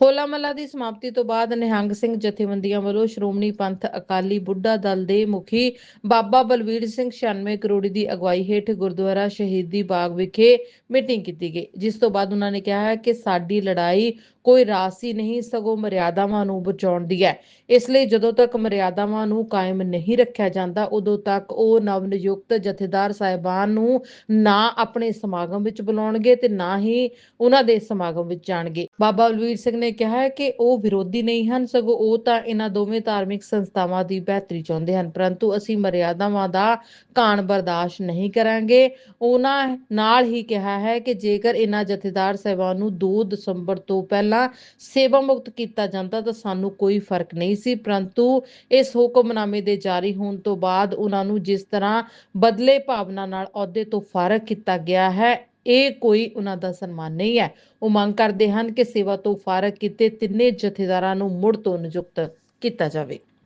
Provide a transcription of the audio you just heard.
ਹੋਲਾ ਮਹੱਲਾ ਦੀ ਸਮਾਪਤੀ ਤੋਂ ਬਾਅਦ ਨਿਹੰਗ ਸਿੰਘ ਜਥੇਬੰਦੀਆਂ ਵੱਲੋਂ ਸ਼੍ਰੋਮਣੀ ਪੰਥ ਅਕਾਲੀ ਬੁੱਢਾ ਦਲ ਦੇ ਮੁਖੀ ਬਾਬਾ ਬਲਵੀਰ ਸਿੰਘ 96 ਕਰੋੜੀ ਦੀ ਅਗਵਾਈ ਹੇਠ ਗੁਰਦੁਆਰਾ ਸ਼ਹੀਦੀ ਬਾਗ ਵਿਖੇ ਮੀਟਿੰਗ ਕੀਤੀ ਗਈ। ਜਿਸ ਤੋਂ ਬਾਅਦ ਉਹਨਾਂ ਨੇ ਕਿਹਾ ਹੈ ਕਿ ਸਾਡੀ ਲੜਾਈ ਕੋਈ ਰਾਸੀ ਨਹੀਂ, ਸਗੋਂ ਮਰਿਆਦਾਵਾਂ ਨੂੰ ਬਚਾਉਣ ਦੀ ਹੈ। ਇਸ ਲਈ ਜਦੋਂ ਤੱਕ ਮਰਿਆਦਾਵਾਂ ਨੂੰ ਕਾਇਮ ਨਹੀਂ ਰੱਖਿਆ ਜਾਂਦਾ, ਉਦੋਂ ਤੱਕ ਉਹ ਨਵ ਨਿਯੁਕਤ ਜਥੇਦਾਰ ਸਾਹਿਬਾਨ ਨੂੰ ਨਾ ਆਪਣੇ ਸਮਾਗਮ ਵਿੱਚ ਬੁਲਾਉਣਗੇ ਤੇ ਨਾ ਹੀ ਉਹਨਾਂ ਦੇ ਸਮਾਗਮ ਵਿੱਚ ਜਾਣਗੇ। ਬਾਬਾ ਬਲਵੀਰ ਸਿੰਘ ਨੇ ਕਿਹਾ ਹੈ ਕਿ ਉਹ ਵਿਰੋਧੀ ਨਹੀਂ ਹਨ, ਸਗੋਂ ਉਹ ਤਾਂ ਇਹਨਾਂ ਦੋਵੇਂ ਧਾਰਮਿਕ ਸੰਸਥਾਵਾਂ ਦੀ ਬਿਹਤਰੀ ਚਾਹੁੰਦੇ ਹਨ, ਪਰੰਤੂ ਅਸੀਂ ਮਰਿਆਦਾਵਾਂ ਦਾ ਕਾਣ ਬਰਦਾਸ਼ਤ ਨਹੀਂ ਕਰਾਂਗੇ। ਉਹਨਾਂ ਨਾਲ ਹੀ ਕਿਹਾ ਹੈ ਕਿ ਜੇਕਰ ਇਹਨਾਂ ਜਥੇਦਾਰ ਸਾਹਿਬਾਨ ਨੂੰ 2 ਦਸੰਬਰ ਤੋਂ ਪਹਿਲਾਂ ਸੇਵਾ ਮੁਕਤ ਕੀਤਾ ਜਾਂਦਾ ਤਾਂ ਸਾਨੂੰ ਕੋਈ ਫ਼ਰਕ ਨਹੀਂ ਸੀ, ਪਰੰਤੂ ਇਸ ਹੁਕਮਨਾਮੇ ਦੇ ਜਾਰੀ ਹੋਣ ਤੋਂ ਬਾਅਦ ਉਹਨਾਂ ਨੂੰ ਜਿਸ ਤਰ੍ਹਾਂ ਬਦਲੇ ਭਾਵਨਾ ਨਾਲ ਅਹੁਦੇ ਤੋਂ ਫਾਰਗ ਕੀਤਾ ਗਿਆ ਹੈ, ਇਹ ਕੋਈ ਉਹਨਾਂ ਦਾ ਸਨਮਾਨ ਨਹੀਂ ਹੈ। ਉਹ ਮੰਗ ਕਰਦੇ ਹਨ ਕਿ ਸੇਵਾ ਤੋਂ ਫਾਰਗ ਕੀਤੇ ਤਿੰਨੇ ਜਥੇਦਾਰਾਂ ਨੂੰ ਮੁੜ ਤੋਂ ਨਿਯੁਕਤ ਕੀਤਾ ਜਾਵੇ।